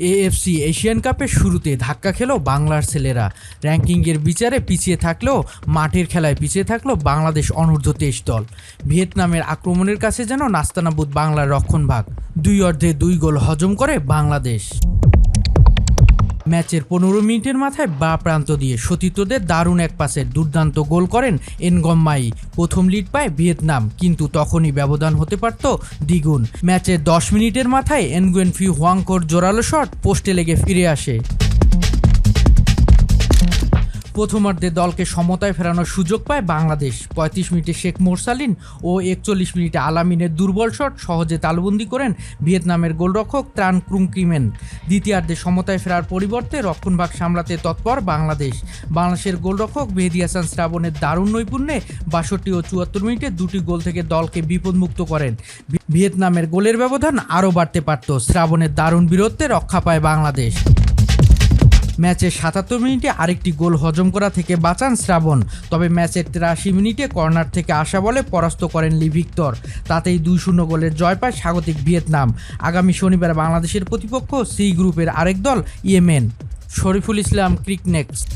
AFC Asian কাপের শুরুতে ধাক্কা খেলো বাংলার ছেলেরা। র্যাঙ্কিংয়ের বিচারে পিছিয়ে থাকলেও, মাঠের খেলায় পিছিয়ে থাকল বাংলাদেশ অনূর্ধ্ব তেইশ দল। ভিয়েতনামের আক্রমণের কাছে যেন নাস্তানাবুদ বাংলার রক্ষণভাগ। দুই অর্ধে দুই গোল হজম করে বাংলাদেশ। ম্যাচের পনেরো মিনিটের মাথায় বা প্রান্ত দিয়ে সতীর্থদের দারুণ এক পাসের দুর্দান্ত গোল করেন এনগম্মাই। প্রথম লিড পায় ভিয়েতনাম, কিন্তু তখনই ব্যবধান হতে পারত দ্বিগুণ। ম্যাচের দশ মিনিটের মাথায় এনগুয়েন ফি হোয়াংকোর জোরালো শট পোস্টে লেগে ফিরে আসে। প্রথমার্ধে দলকে সমতায় ফেরানোর সুযোগ পায় বাংলাদেশ। পঁয়ত্রিশ মিনিটে শেখ মোরসালিন ও একচল্লিশ মিনিটে আলামিনের দুর্বল শট সহজে তালবন্দি করেন ভিয়েতনামের গোলরক্ষক ত্রান ক্রুংক্রিমেন দ্বিতীয়ার্ধে সমতায় ফেরার পরিবর্তে রক্ষণভাগ সামলাতে তৎপর বাংলাদেশ। বাংলাদেশের গোলরক্ষক মেহেদি হাসান শ্রাবণের দারুণ নৈপুণ্যে বাষট্টি ও চুয়াত্তর মিনিটে দুটি গোল থেকে দলকে বিপদমুক্ত করেন। ভিয়েতনামের গোলের ব্যবধান আরও বাড়তে পারত। শ্রাবণের দারুণ বীরত্বে রক্ষা পায় বাংলাদেশ। ম্যাচের সাতাত্তর মিনিটে আরেকটি গোল হজম করা থেকে বাঁচান শ্রাবণ। তবে ম্যাচের তিরাশি মিনিটে কর্নার থেকে আসা বলে পরাস্ত করেন লি ভিক্টর। তাতেই দুই শূন্য গোলের জয় পায় স্বাগতিক ভিয়েতনাম। আগামী শনিবার বাংলাদেশের প্রতিপক্ষ সি গ্রুপের আরেক দল ইয়েমেন। শরীফুল ইসলাম ক্রিক নেক্সট